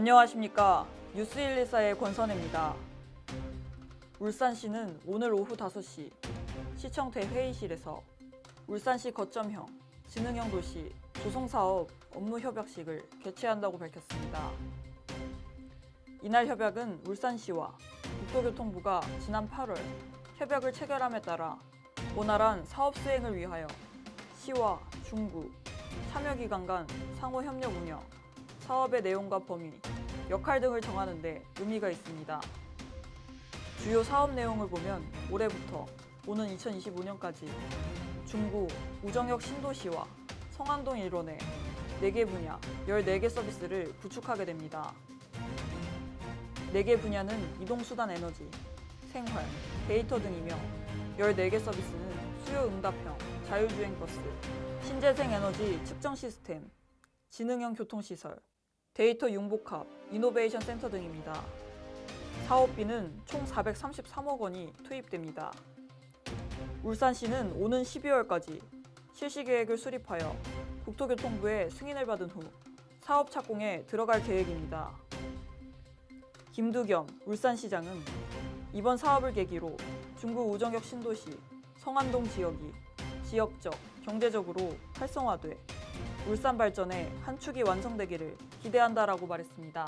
안녕하십니까. 뉴스 114의 권선혜입니다. 울산시는 오늘 오후 5시 시청대 회의실에서 울산시 거점형 지능형 도시 조성사업 업무 협약식을 개최한다고 밝혔습니다. 이날 협약은 울산시와 국토교통부가 지난 8월 협약을 체결함에 따라 원활한 사업 수행을 위하여 시와 중구, 참여기관 간 상호 협력 운영, 사업의 내용과 범위, 역할 등을 정하는 데 의미가 있습니다. 주요 사업 내용을 보면 올해부터 오는 2025년까지 중구 우정역 신도시와 성안동 일원에 4개 분야 14개 서비스를 구축하게 됩니다. 4개 분야는 이동수단 에너지, 생활, 데이터 등이며 14개 서비스는 수요 응답형, 자율주행 버스, 신재생 에너지 측정 시스템, 지능형 교통시설, 데이터 융복합, 이노베이션 센터 등입니다. 사업비는 총 433억 원이 투입됩니다. 울산시는 오는 12월까지 실시 계획을 수립하여 국토교통부의 승인을 받은 후 사업 착공에 들어갈 계획입니다. 김두겸 울산시장은 이번 사업을 계기로 중구 우정역 신도시 성안동 지역이 지역적, 경제적으로 활성화돼 울산 발전의 한 축이 완성되기를 기대한다라고 말했습니다.